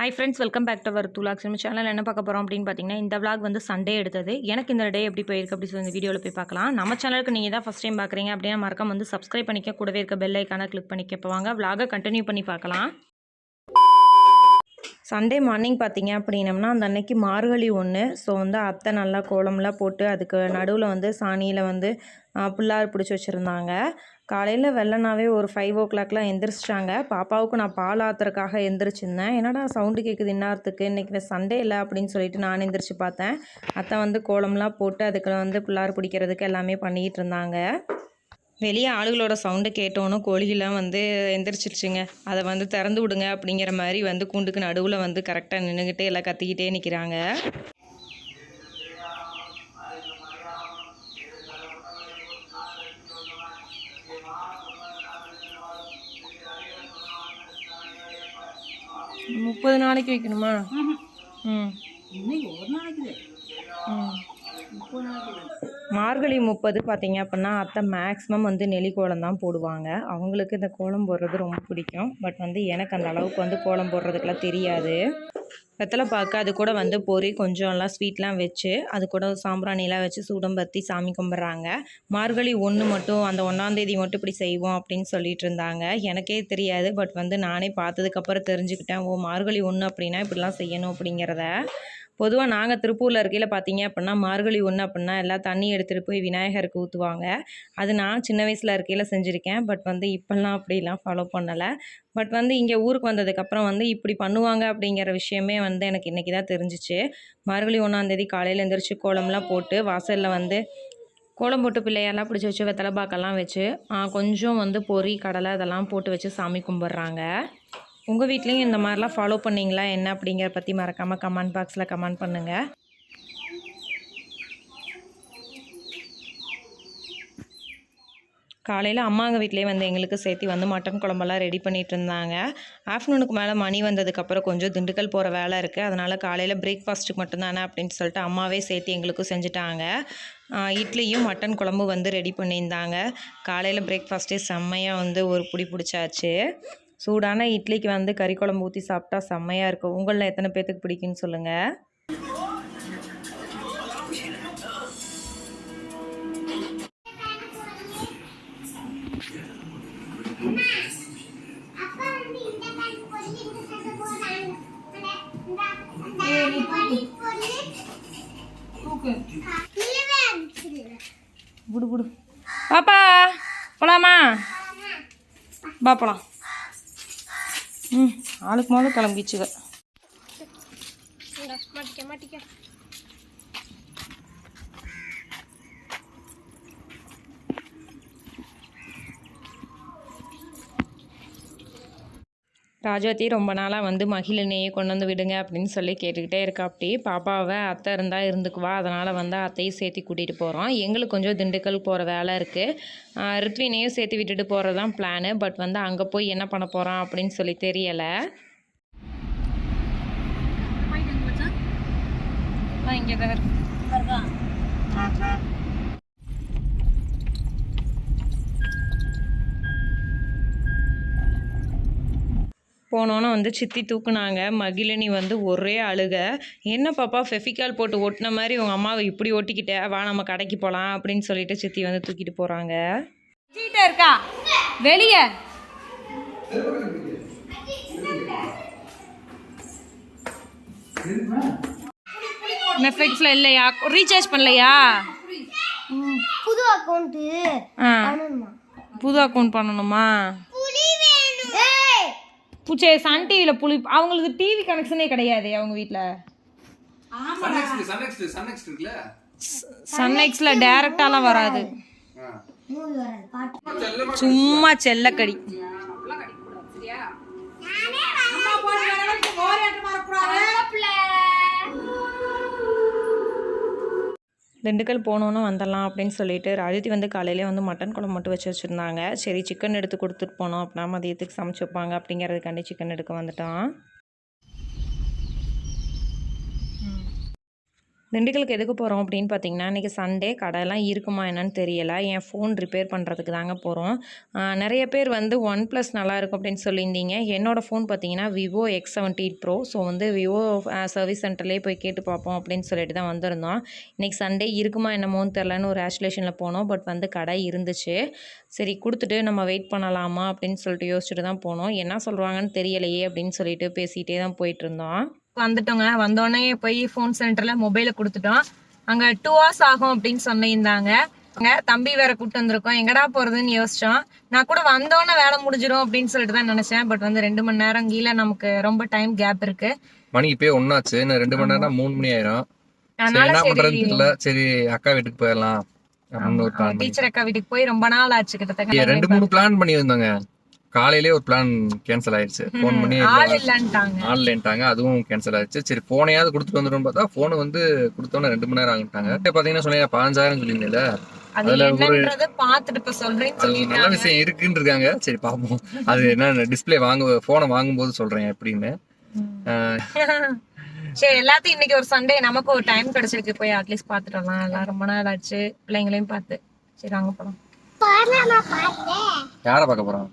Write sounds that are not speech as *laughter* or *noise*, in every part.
Hi friends welcome back to our துலாக்ஸ் நம்ம channel என்ன பார்க்க போகிறோம் அப்படின்னு பார்த்தீங்கன்னா இந்த விளாக் வந்து சண்டே எடுத்தது. எனக்கு இந்த டே எப்படி போயிருக்கு அப்படி சொல்லி இந்த வீடியோவில் போய் பார்க்கலாம். நம்ம சேனலுக்கு நீங்கள் தான் ஃபஸ்ட் டைம் பார்க்குறீங்க அப்படின்னா மறக்காம வந்து சப்ஸ்கிரைப் பண்ணிக்க கூடவே இருக்க பெல் ஐக்கான கிளிக் பண்ணிக்க போவாங்க விளாகை கண்டினியூ பண்ணி பார்க்கலாம். சண்டே மார்னிங் பார்த்தீங்க அப்படின்னம்னா அந்த அன்னைக்கு மார்கழி ஒன்று ஸோ வந்து அத்தை நல்லா கோலம்லாம் போட்டு அதுக்கு நடுவில் வந்து சாணியில் வந்து புல்லார் பிடிச்சி வச்சுருந்தாங்க. காலையில் வெள்ளனாவே ஒரு ஃபைவ் ஓ கிளாக்லாம் எந்திரிச்சிட்டாங்க. பாப்பாவுக்கு நான் பால் ஆத்துறதுக்காக எந்திரிச்சிருந்தேன். என்னடா சவுண்டு கேட்குது இந்நேரத்துக்கு? இன்றைக்கி சண்டே இல்லை அப்படின்னு சொல்லிட்டு நான் எந்திரிச்சு பார்த்தேன். அத்தை வந்து கோலம்லாம் போட்டு அதுக்கு வந்து பிள்ளார் பிடிக்கிறதுக்கு எல்லாமே பண்ணிக்கிட்டு இருந்தாங்க. வெளியே ஆளுகளோட சவுண்டு கேட்டோன்னு கோழிகள்லாம் வந்து எந்திரிச்சிருச்சுங்க. அதை வந்து திறந்து விடுங்க அப்படிங்கிற மாதிரி வந்து கூண்டுக்கு நடுவில் வந்து கரெக்டாக நின்றுக்கிட்டே எல்லாம் கத்திக்கிட்டே நிற்கிறாங்க முப்பது நாளைக்கு வைக்கணுமா ம் இன்னைக்கு ஒரு நாளைக்கு. ம் முப்பது நாளைக்கு. மார்கழி முப்பது பார்த்தீங்க அப்படின்னா அத்தை மேக்ஸிமம் வந்து நெலி கோலம் தான் போடுவாங்க. அவங்களுக்கு இந்த கோலம் போடுறது ரொம்ப பிடிக்கும். பட் வந்து எனக்கு அந்த அளவுக்கு வந்து கோலம் போடுறதுக்கெல்லாம் தெரியாது. வெத்தலை பாக்கு அது கூட வந்து பொறி கொஞ்சம் எல்லாம் ஸ்வீட்லாம் வச்சு அது கூட சாம்பிராணிலாம் வச்சு சூடம்பத்தி சாமி கும்பிட்றாங்க. மார்கழி ஒன்று மட்டும் அந்த ஒன்றாந்தேதி மட்டும் இப்படி செய்வோம் அப்படின்னு சொல்லிட்டு இருந்தாங்க. எனக்கே தெரியாது. பட் வந்து நானே பார்த்ததுக்கப்புறம் தெரிஞ்சுக்கிட்டேன் ஓ மார்கழி ஒன்று அப்படின்னா இப்படிலாம் செய்யணும் அப்படிங்கிறத. பொதுவாக நாங்கள் திருப்பூரில் இருக்கையில் பார்த்தீங்க அப்படின்னா மார்கழி ஒன்று அப்படின்னா எல்லாம் தண்ணி எடுத்துகிட்டு போய் விநாயகருக்கு ஊற்றுவாங்க அது நான் சின்ன வயசில் இருக்கையில் செஞ்சுருக்கேன். பட் வந்து இப்போல்லாம் அப்படிலாம் ஃபாலோ பண்ணலை. பட் வந்து இங்கே ஊருக்கு வந்ததுக்கப்புறம் வந்து இப்படி பண்ணுவாங்க அப்படிங்கிற விஷயமே வந்து எனக்கு இன்றைக்கி தான் தெரிஞ்சிச்சு. மார்கழி ஒன்றாந்தேதி காலையில் எந்திரிச்சு கோலம்லாம் போட்டு வாசலில் வந்து கோலம் போட்டு பிள்ளையெல்லாம் பிடிச்சி வச்சு வெத்தலை பாக்கெல்லாம் வச்சு கொஞ்சம் வந்து பொரி கடலை அதெல்லாம் போட்டு வச்சு சாமி கும்பிட்றாங்க. உங்கள் வீட்லேயும் இந்த மாதிரிலாம் ஃபாலோ பண்ணீங்களா? என்ன அப்படிங்கிறத பற்றி மறக்காமல் கமெண்ட் பாக்ஸில் கமெண்ட் பண்ணுங்கள் காலையில் அம்மாங்க வீட்லேயே வந்து எங்களுக்கு சேர்த்து வந்து மட்டன் குழம்பெல்லாம் ரெடி பண்ணிகிட்டு இருந்தாங்க. ஆஃப்டர்நூனுக்கு மேலே மணி வந்ததுக்கப்புறம் கொஞ்சம் திண்டுக்கல் போகிற வேலை இருக்குது அதனால் காலையில் பிரேக்ஃபாஸ்ட்டுக்கு மட்டும்தானே அப்படின்னு சொல்லிட்டு அம்மாவே சேர்த்து எங்களுக்கும் செஞ்சுட்டாங்க. இட்லியும் மட்டன் குழம்பு வந்து ரெடி பண்ணியிருந்தாங்க. காலையில் பிரேக்ஃபாஸ்ட்டே செம்மையாக வந்து ஒரு பிடி பிடிச்சாச்சு. சூடான இட்லிக்கு வந்து கறி குழம்பு ஊற்றி சாப்பிட்டா செம்மையாக இருக்கும். உங்களில் எத்தனை பேர்த்துக்கு பிடிக்குன்னு சொல்லுங்கள் புடு புடு பாப்பா போலாமா? பா போலாம். ஆளுக்கு மேலே கிளம்பிச்சுங்க ராஜவதி ரொம்ப நாளாக வந்து மகிழினையே கொண்டு வந்து விடுங்க அப்படின்னு சொல்லி கேட்டுக்கிட்டே இருக்கா. அப்படி பாப்பாவை அத்தை இருந்தால் இருந்துக்குவா. அதனால் வந்து அத்தையும் சேர்த்து கூட்டிகிட்டு போகிறோம் எங்களுக்கு கொஞ்சம் திண்டுக்கல் போகிற வேலை இருக்குது ரித்வினையும் சேர்த்து விட்டுட்டு போகிறது தான் பிளானு பட் வந்து அங்கே போய் என்ன பண்ண போகிறோம் அப்படின்னு சொல்லி தெரியலை. இங்கே தான் இருக்கு போனோன்னே வந்து சித்தி தூக்குனாங்க. மகிழினி வந்து ஒரே அழுக. என்ன பாப்பா ஃபெஃபிகால் போட்டு ஒட்டின மாதிரி உங்கள் அம்மாவை இப்படி ஒட்டிக்கிட்ட வா நம்ம கடைக்கு போகலாம் அப்படின்னு சொல்லிட்டு சித்தி வந்து தூக்கிட்டு போகிறாங்க சீட்டா இருக்கா? வெளியே. நெட்ஃப்ளிக்ஸில் இல்லையா? ரீசார்ஜ் பண்ணலையா? புது அக்கௌண்ட்டு புது அக்கௌண்ட் பண்ணணுமா? பூச்சே சன் டிவியில் புளி அவங்களுக்கு டிவி கனெக்ஷனே கிடையாது அவங்க வீட்டில் இருக்குல்ல? சன்நெக்ஸில் டேரெக்டாலாம் வராது. சும்மா செல்லக்கடி. திண்டுக்கல் போகணுன்னு வந்துடலாம் அப்படின்னு சொல்லிட்டு ராஜதி வந்து காலையிலே வந்து மட்டன் குழம்பு மட்டும் வச்சு வச்சுருந்தாங்க. சரி சிக்கன் எடுத்து கொடுத்துட்டு போனோம் அப்படின்னா மதியத்துக்கு சமைச்சு வைப்பாங்க அப்படிங்கிறதுக்காண்டி சிக்கன் எடுக்க வந்துட்டோம். திண்டுக்கலுக்கு எதுக்கு போகிறோம் அப்படின்னு பார்த்தீங்கன்னா இன்றைக்கி சண்டே கடையெல்லாம் இருக்குமா என்னன்னு தெரியலை. என் ஃபோன் ரிப்பேர் பண்ணுறதுக்கு தாங்க போகிறோம் நிறைய பேர் வந்து ஒன் ப்ளஸ் நல்லாயிருக்கும் அப்படின்னு சொல்லியிருந்தீங்க. என்னோடய ஃபோன் பார்த்தீங்கன்னா Vivo X seventy pro so வந்து விவோ சர்வீஸ் சென்டர்லேயே போய் கேட்டு பார்ப்போம் அப்படின்னு சொல்லிட்டு தான் வந்திருந்தோம். இன்றைக்கி சண்டே இருக்குமா என்னமோன்னு தெரிலன்னு ஒரு ஆஸ்லேஷனில் போனோம். பட் வந்து கடை இருந்துச்சு. சரி கொடுத்துட்டு நம்ம வெயிட் பண்ணலாமா அப்படின்னு சொல்லிட்டு யோசிச்சுட்டு தான் போனோம். என்ன சொல்கிறாங்கன்னு தெரியலையே அப்படின்னு சொல்லிட்டு பேசிகிட்டே தான் போயிட்டுருந்தோம் வந்துட்டோங்க. வந்தோடனே போய் ஃபோன் சென்டர்ல மொபைலை கொடுத்துட்டோம். அங்க டூ ஹவர்ஸ் ஆகும் அப்படின்னு சொல்லியிருந்தாங்க அங்க தம்பி வேற கூட்டு வந்திருக்கோம். எங்கடா போறதுன்னு யோசிச்சோம். நான் கூட வந்தோடனே வேலை முடிஞ்சிடும் அப்படின்னு சொல்லிட்டு தான் நினைச்சேன். பட் வந்து ரெண்டு மணி நேரம் கீழே நமக்கு ரொம்ப டைம் கேப் இருக்கு. மணி இப்பயே ஒன்னாச்சு இன்னும் ரெண்டு மணி நேரம் மூணு மணி ஆயிரும். என்ன சரி. பண்றதுன்னு தெரியல. சரி அக்கா வீட்டுக்கு போயிடலாம். டீச்சர் அக்கா வீட்டுக்கு போய் ரொம்ப நாள் ஆச்சு கிட்டத்தட்ட. ரெண்டு மூணு பிளான் பண்ணி வந்தாங்க காலையிலே ஒரு பிளான் கேன்சல் ஆயிடுச்சு ஃபோன் பண்ணி ஆன்லைன்ட்டாங்க அதுவும் கேன்சல் ஆயிடுச்சு சரி போனையாவது கொடுத்துட்டு வந்துடும் பார்த்தா போனை வந்து கொடுத்தோன்னே ரெண்டு மணி நேரம் ஆகிட்டாங்க. பாத்தீங்கன்னா சொன்னீங்க பதினஞ்சாயிரம் சொல்லியிருந்தீங்கல்ல அது அதுல ஒரு நல்ல விஷயம் இருக்குன்னு இருக்காங்க. சரி பாப்போம். அது என்ன டிஸ்பிளே வாங்க போனை வாங்கும்போது சொல்றேன் எப்படின்னு. ஆஹ் சரி எல்லாத்தையும் இன்னைக்கு ஒரு சண்டே நமக்கு ஒரு டைம் கிடைச்சிருக்கு. போய் அட்லீஸ்ட் பாத்துட்டு வரலாம் எல்லாம் ரொம்ப நாள் ஆச்சு. பிள்ளைங்களையும் பார்த்து. சரி வாங்க போலாம். யாரை பார்க்க போறோம்?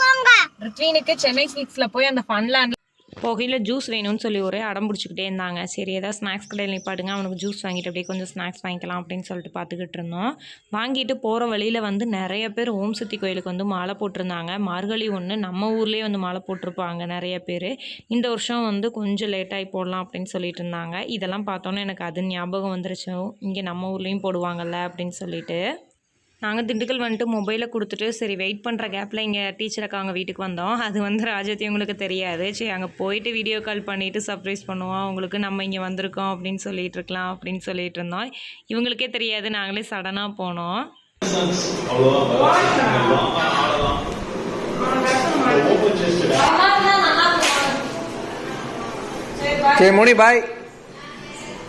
போங்க. ரிட்வீனுக்கு சென்னை சில்க்ஸ்ல போய் அந்த ஃபன்லேண்ட் போகையில் ஜூஸ் வேணும்னு சொல்லி ஒரே அடம் பிடிச்சிக்கிட்டே இருந்தாங்க. சரி ஏதாவது ஸ்நாக்ஸ் கடையில் நிப்பாட்டுங்க. அவனுக்கு ஜூஸ் வாங்கிட்டு அப்படியே கொஞ்சம் ஸ்நாக்ஸ் வாங்கிக்கலாம் அப்படின்னு சொல்லிட்டு பார்த்துக்கிட்டு இருந்தோம். வாங்கிட்டு போகிற வழியில் வந்து நிறைய பேர் ஓம் சக்தி கோயிலுக்கு வந்து மாலை போட்டிருந்தாங்க. மார்கழி ஒன்று நம்ம ஊர்லேயே வந்து மாலை போட்டிருப்பாங்க நிறைய பேர். இந்த வருஷம் வந்து கொஞ்சம் லேட்டாகி போடலாம் அப்படின்னு சொல்லிட்டு இருந்தாங்க. இதெல்லாம் பார்த்தோன்னே எனக்கு அது ஞாபகம் வந்துருச்சு. இங்கே நம்ம ஊர்லேயும் போடுவாங்கல்ல அப்படின்னு சொல்லிட்டு. நாங்கள் திண்டுக்கல் வந்துட்டு மொபைலை கொடுத்துட்டு சரி வெயிட் பண்ணுற கேப்பில் இங்கே டீச்சர் அக்கா அவங்க வீட்டுக்கு வந்தோம். அது வந்து ராஜத்தி உங்களுக்கு தெரியாது. சரி அங்கே போயிட்டு வீடியோ கால் பண்ணிவிட்டு சர்ப்ரைஸ் பண்ணுவோம். அவங்களுக்கு நம்ம இங்கே வந்திருக்கோம் அப்படின்னு சொல்லிட்டு இருக்கலாம் அப்படின்னு சொல்லிட்டு இருந்தோம். இவங்களுக்கே தெரியாது. நாங்களே சடனாக போனோம். சரி மோனி பாய்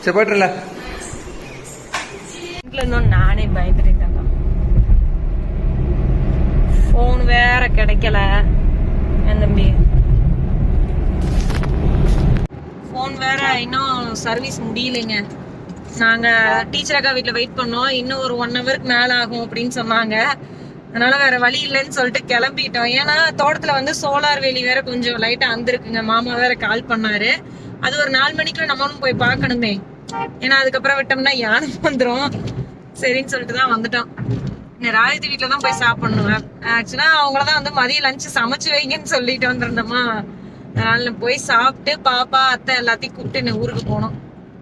சரி போயிட்டுல நானே பயந்துட்டேன். ஃபோன் வேற கிடைக்கல. என் தம்பி? ஃபோன் வேற இன்னும் சர்வீஸ் முடியலைங்க. நாங்க டீச்சர் அக்கா வீட்டில் வெயிட் பண்ணோம். இன்னும் ஒரு ஒன் ஹவருக்கு மேல ஆகும் அப்படின்னு சொன்னாங்க. அதனால வேற வழி இல்லைன்னு சொல்லிட்டு கிளம்பிட்டோம். ஏன்னா தோட்டத்துல வந்து சோலார் வேலி வேற கொஞ்சம் லைட்டா அந்திருக்குங்க மாமா வேற கால் பண்ணாரு. அது ஒரு நாலு மணிக்குள்ள நம்மளும் போய் பார்க்கணுமே. ஏன்னா அதுக்கப்புறம் விட்டோம்னா யானை வந்துரும். சரின்னு சொல்லிட்டு தான் வந்துட்டோம். ராஜதி வீட்ல தான் போய் சாப்பிடணும் ஆக்சுவலா அவங்கள தான் வந்து மதியம் லஞ்ச் சமைச்சு வைங்கன்னு சொல்லிட்டு வந்திருந்தோமா. அதனால போய் சாப்பிட்டு பாப்பா அத்தை எல்லாத்தையும் கூப்பிட்டு இன்னும் ஊருக்கு போனோம்.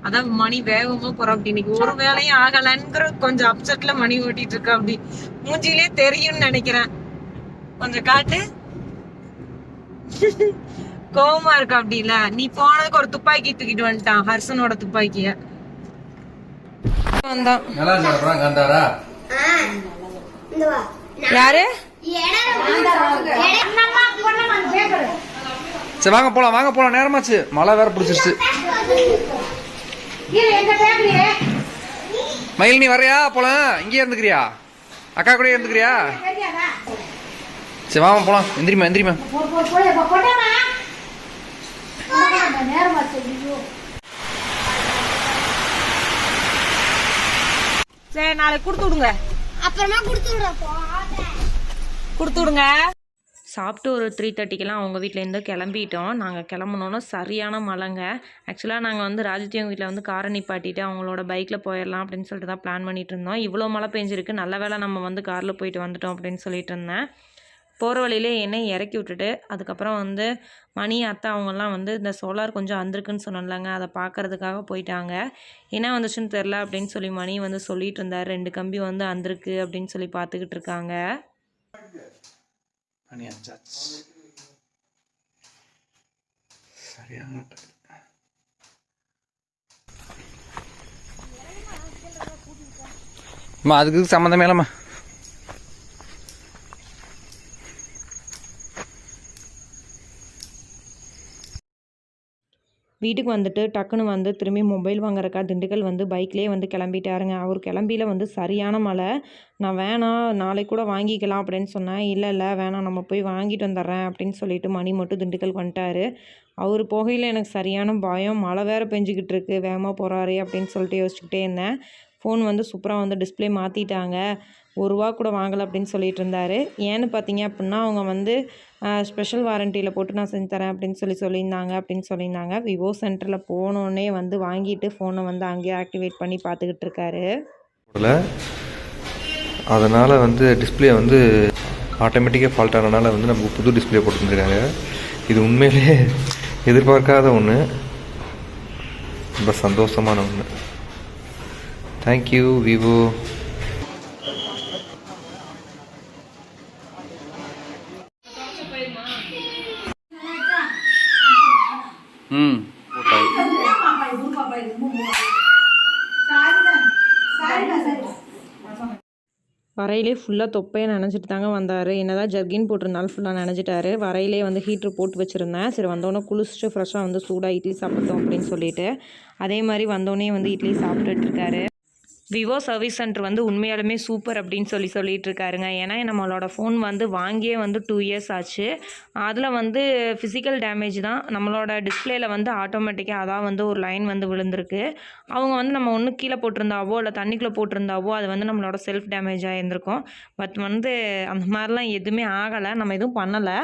அதான் மணி வேகமா போறோம் அப்படி. இன்னைக்கு ஒரு வேலையும் ஆகலங்கிற கொஞ்சம் அப்செட்ல மணி ஓட்டிட்டு இருக்கா அப்படி. மூஞ்சிலே தெரியும்னு நினைக்கிறேன். கொஞ்சம் காட்டு. கோவமா இருக்கா அப்படி இல்ல? நீ போனதுக்கு ஒரு துப்பாக்கி தூக்கிட்டு வந்துட்டான் ஹர்சனோட துப்பாக்கிய. வந்தான் யாரு? சரி வாங்க போலாம் வாங்க போலாம். நேரமாச்சு. மழை வேற பிடிச்சிருச்சு. மயில் நீ வரையா போலாம். இங்கேயே இருந்துக்கிறியா? அக்கா கூட இருந்துக்கிறியா? சரி வாங்க போலாம். எந்திரிமா எந்திரிமா சரி நாளைக்கு கொடுத்து விடுங்க. அப்புறமா கொடுத்து விடுறப்போ கொடுத்து விடுங்க சாப்பிட்டு ஒரு த்ரீ தேர்ட்டிக்கெல்லாம் அவங்க வீட்டிலேருந்து கிளம்பிட்டோம். நாங்கள் கிளம்புனோன்னா சரியான மழைங்க. ஆக்சுவலாக நாங்கள் வந்து ராஜத்தியவங்க வீட்டில் வந்து காரை நிப்பாட்டிட்டு அவங்களோட பைக்கில் போயிடலாம் அப்படின்னு சொல்லிட்டு தான் பிளான் பண்ணிட்டு இருந்தோம். இவ்வளோ மழை பெஞ்சிருக்கு. நல்ல வேளை நம்ம வந்து காரில் போயிட்டு வந்துட்டோம் அப்படின்னு சொல்லிட்டு இருந்தேன். போகிற வழியிலே என்னை இறக்கி விட்டுட்டு அதுக்கப்புறம் வந்து மணி அத்தை அவங்கெல்லாம் வந்து இந்த சோலார் கொஞ்சம் வந்திருக்குன்னு சொன்னோம்லங்க அதை பார்க்கறதுக்காக போயிட்டாங்க. என்ன வந்துச்சுன்னு தெரில அப்படின்னு சொல்லி மணி வந்து சொல்லிட்டு இருந்தார். ரெண்டு கம்பி வந்து வந்திருக்கு அப்படின்னு சொல்லி பார்த்துக்கிட்டு இருக்காங்க. சரியான அம்மா அதுக்கு சம்மந்தமே இல்லைம்மா. வீட்டுக்கு வந்துட்டு டக்குன்னு வந்து திரும்பி மொபைல் வாங்குறக்கா திண்டுக்கல் வந்து பைக்லேயே வந்து கிளம்பிட்டாருங்க. அவர் கிளம்பியில வந்து சரியான மழை. நான் வேணாம் நாளைக்கு கூட வாங்கிக்கலாம் அப்படின்னு சொன்னேன். இல்லை இல்லை வேணாம் நம்ம போய் வாங்கிட்டு வந்துடுறேன் அப்படின்னு சொல்லிட்டு மணி மட்டும் திண்டுக்கல் வந்துட்டாரு. அவர் போகையில் எனக்கு சரியான பயம். மழை வேறு பெஞ்சிக்கிட்டு இருக்கு. வேகமாக போகிறாரு அப்படின்னு சொல்லிட்டு யோசிச்சுக்கிட்டே இருந்தேன். ஃபோன் வந்து சூப்பராக வந்து டிஸ்ப்ளே மாற்றிட்டாங்க ஒரு ரூபா கூட வாங்கலை அப்படின்னு சொல்லிட்டு இருந்தாரு ஏன்னு பார்த்தீங்க அப்படின்னா அவங்க வந்து ஸ்பெஷல் வாரண்டியில் போட்டு நான் செஞ்சு தரேன் அப்படின்னு சொல்லி சொல்லியிருந்தாங்க அப்படின்னு சொல்லியிருந்தாங்க. விவோ சென்டரில் போனோடனே வந்து வாங்கிட்டு ஃபோனை வந்து அங்கேயே ஆக்டிவேட் பண்ணி பார்த்துக்கிட்டு இருக்காரு அதனால் வந்து டிஸ்பிளே வந்து ஆட்டோமேட்டிக்காக ஃபால்ட் ஆனனால வந்து நமக்கு புது டிஸ்ப்ளே போட்டு இது உண்மையிலே எதிர்பார்க்காத ஒன்று ரொம்ப சந்தோஷமான ஒன்று தேங்க்யூ விவோ. ம். வரையிலே ஃபுல்லாக தொப்பையை நினச்சிட்டு தாங்க வந்தார். என்னதான் ஜர்கின் போட்டிருந்தாலும் ஃபுல்லாக நினச்சிட்டாரு வரையிலே வந்து ஹீட்ரு போட்டு வச்சுருந்தேன். சரி வந்தோடனே குளிச்சுட்டு ஃப்ரெஷ்ஷாக வந்து சூடாக இட்லி சாப்பிட்டோம் அப்படின்னு சொல்லிட்டு. அதே மாதிரி வந்தோடனே வந்து இட்லி சாப்பிட்டுட்டு இருக்காரு. விவோ சர்வீஸ் சென்டர் வந்து உண்மையாலுமே சூப்பர் அப்படின்னு சொல்லி சொல்லிட்டு இருக்காருங்க ஏன்னா நம்மளோட ஃபோன் வந்து வாங்கியே வந்து டூ இயர்ஸ் ஆச்சு. அதில் வந்து ஃபிசிக்கல் டேமேஜ் தான். நம்மளோட டிஸ்பிளேயில் வந்து ஆட்டோமேட்டிக்காக அதான் வந்து ஒரு லைன் வந்து விழுந்திருக்கு. அவங்க வந்து நம்ம ஒன்று கீழே போட்டிருந்தாவோ இல்லை தண்ணிக்குள்ளே போட்டிருந்தாவோ அது வந்து நம்மளோட செல்ஃப் டேமேஜ் ஆகியிருந்திருக்கும் பட் வந்து அந்த மாதிரிலாம் எதுவுமே ஆகலை. நம்ம எதுவும் பண்ணலை.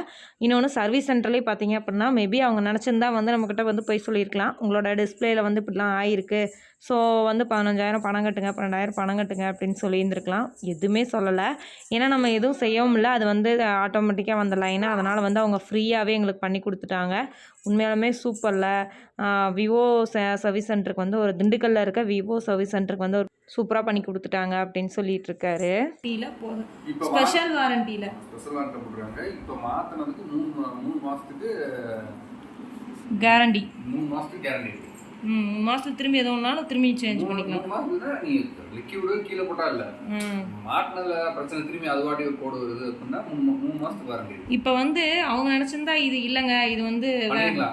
இன்னொன்று சர்வீஸ் சென்டர்லேயே பார்த்தீங்க அப்படின்னா மேபி அவங்க நினச்சிருந்தா வந்து நம்மக்கிட்ட வந்து போய் சொல்லியிருக்கலாம். உங்களோட டிஸ்பிளேயில் வந்து இப்படிலாம் ஆயிருக்கு. ஸோ வந்து பதினஞ்சாயிரம் பணம் கட்டுங்க பன்னெண்டாயிரம் பணம் கட்டுங்க அப்படின்னு சொல்லியிருந்துருக்கலாம். எதுவுமே சொல்லலை. ஏன்னா நம்ம எதுவும் செய்யவும் இல்லை. அது வந்து ஆட்டோமேட்டிக்காக வந்த லைனு அதனால் வந்து அவங்க ஃப்ரீயாகவே எங்களுக்கு பண்ணி கொடுத்துட்டாங்க. உண்மையாலுமே சூப்பரில் விவோ சர்வீஸ் சென்டருக்கு வந்து ஒரு திண்டுக்கல்லில் இருக்க விவோ சர்வீஸ் சென்டருக்கு வந்து ஒரு சூப்பராக பண்ணி கொடுத்துட்டாங்க அப்படின்னு சொல்லிட்டு இருக்காரு ஸ்பெஷல் வாரண்டியில் ஸ்பெஷல் வாரண்டி போட்டுருக்காங்க. இப்போ மாற்றினதுக்கு மூணு மூணு மாதத்துக்கு கேரண்டி மூணு மாதத்துக்கு கேரண்டி ம் மாதத்துக்கு திரும்பி எது ஒன்றாலும் திரும்பி சேஞ்ச் மூணு மூணு நீ லிக்யூடு கீழே போட்டா இல்லை. மாட்டினதுல பிரச்சனை திரும்பி அது வாட்டி கோடு வருது அப்படின்னா மூணு மூணு மாதத்துக்கு வாரண்டி இப்போ வந்து அவங்க நினச்சிருந்தா இது இல்லைங்க இது வந்து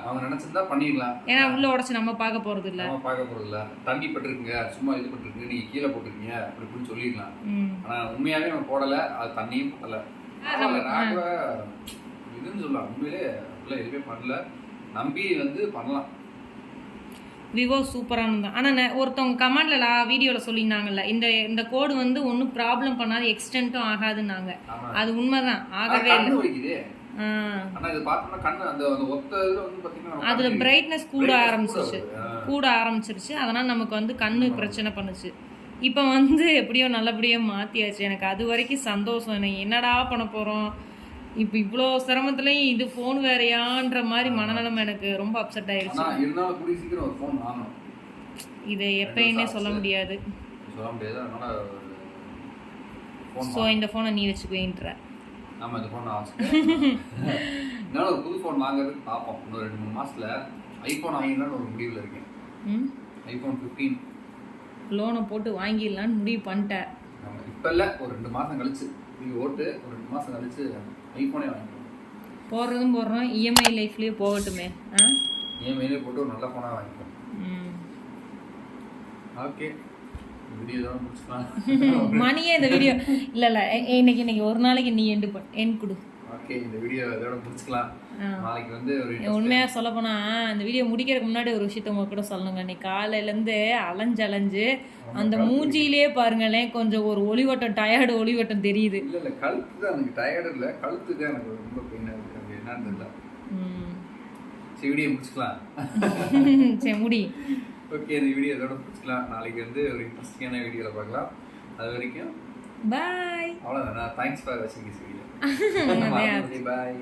அவங்க நினைச்சிருந்தா பண்ணிடலாம். ஏன்னா உள்ள உடச்சி நம்ம பார்க்க போகிறது இல்லை. நம்ம பார்க்க போறது இல்ல. தண்ணி பட்டிருக்குங்க சும்மா இது பட்டிருக்கு நீங்க கீழே போட்டிருக்கீங்க அப்படி இப்படின்னு சொல்லிடலாம். ஆனா உண்மையாவே நம்ம போடல அது தண்ணியும் போடல. இதுன்னு சொல்லலாம். உண்மையிலே அப்படிலாம் எதுவுமே பண்ணல. நம்பி வந்து பண்ணலாம். விவோ சூப்பரானது தான் ஆனால் ஒருத்தவங்க கமெண்ட்ல வீடியோவில் சொல்லியிருந்தாங்கல்ல இந்த இந்த கோடு வந்து ஒன்றும் ப்ராப்ளம் பண்ணாது எக்ஸ்டென்ட்டும் ஆகாதுன்னாங்க. அது உண்மைதான். ஆனா ஆகவே இல்லை. அதுல பிரைட்னஸ் கூட ஆரம்பிச்சிருச்சு. கூட ஆரம்பிச்சிருச்சு. அதனால் நமக்கு வந்து கண்ணு பிரச்சனை பண்ணுச்சு. இப்போ வந்து எப்படியோ நல்லபடியாக மாற்றியாச்சு எனக்கு அது வரைக்கும் சந்தோஷம். என்னடா பண்ண போகிறோம் இப்போ இவ்வளோ சிரமத்துலையும் இது ஃபோன் வேறையான்ற மாதிரி மனநலம் எனக்கு ரொம்ப அப்செட் ஆயிடுச்சு. இருந்தாலும் கூடிய சீக்கிரம் ஒரு ஃபோன் வாங்கணும். இதை எப்பயுமே சொல்ல முடியாது. சொல்ல முடியாது. அதனால ஸோ இந்த ஃபோனை நீ வச்சுக்குவேன்ற. ஆமா இந்த ஃபோன் நான் என்னால *laughs* ஒரு புது ஃபோன் வாங்குறதுக்கு பார்ப்போம் இன்னும் ரெண்டு மூணு மாசத்துல ஐபோன் வாங்கிடலாம்னு ஒரு முடிவுல இருக்கேன். ம்? ஐபோன் ஃபிஃப்டீன் லோனை போட்டு வாங்கிடலான்னு முடிவு பண்ணிட்டேன். இப்போ இல்லை ஒரு ரெண்டு மாசம் கழிச்சு. நீங்க ஓட்டு ஒரு ரெண்டு மாசம் கழிச்சு ஐபோனே வாங்கிக்கலாம் போடுறதும் போடுறோம் இஎம்ஐ லைஃப்லேயே போகட்டுமே. ஆ? இஎம்ஐலே போட்டு ஒரு நல்ல ஃபோனாக வாங்கிக்கலாம் ம். ஓகே. வீடியோ தான் முடிச்சுக்கலாம். *laughs* மணியே இந்த வீடியோ இல்லை இல்லை இன்னைக்கு இன்னைக்கு ஒரு நாளைக்கு நீ எண்டு பண் என் கொடு. ஓகே இந்த வீடியோ இதோட முடிச்சுக்கலாம். நாளைக்கு வந்து ஒரு உண்மையாக சொல்ல போனால் இந்த வீடியோ முடிக்கிறதுக்கு முன்னாடி ஒரு விஷயத்த உங்க கூட சொல்லணுங்க. இன்னைக்கு காலையிலேருந்து அலைஞ்சு அலைஞ்சு அந்த மூஞ்சியிலே பாருங்களேன் கொஞ்சம் ஒரு ஒளிவட்டம் டயர்டு ஒளிவட்டம் தெரியுது. இல்லை இல்லை கழுத்து தான் எனக்கு டயர்டு இல்லை கழுத்து தான் எனக்கு ரொம்ப பெயினாக இருக்குது அது என்னன்னு தெரியல. சரி வீடியோ முடிச்சுக்கலாம். *laughs* சரி முடி. ஓகே இந்த வீடியோ இதோட முடிச்சுக்கலாம். நாளைக்கு வந்து ஒரு இன்ட்ரெஸ்டிங்கான வீடியோவில் பார்க்கலாம். அது வரைக்கும் பாய் அவ்வளோதான் தேங்க்ஸ் ஃபார் வாட்சிங் திஸ் வீடியோ பாய்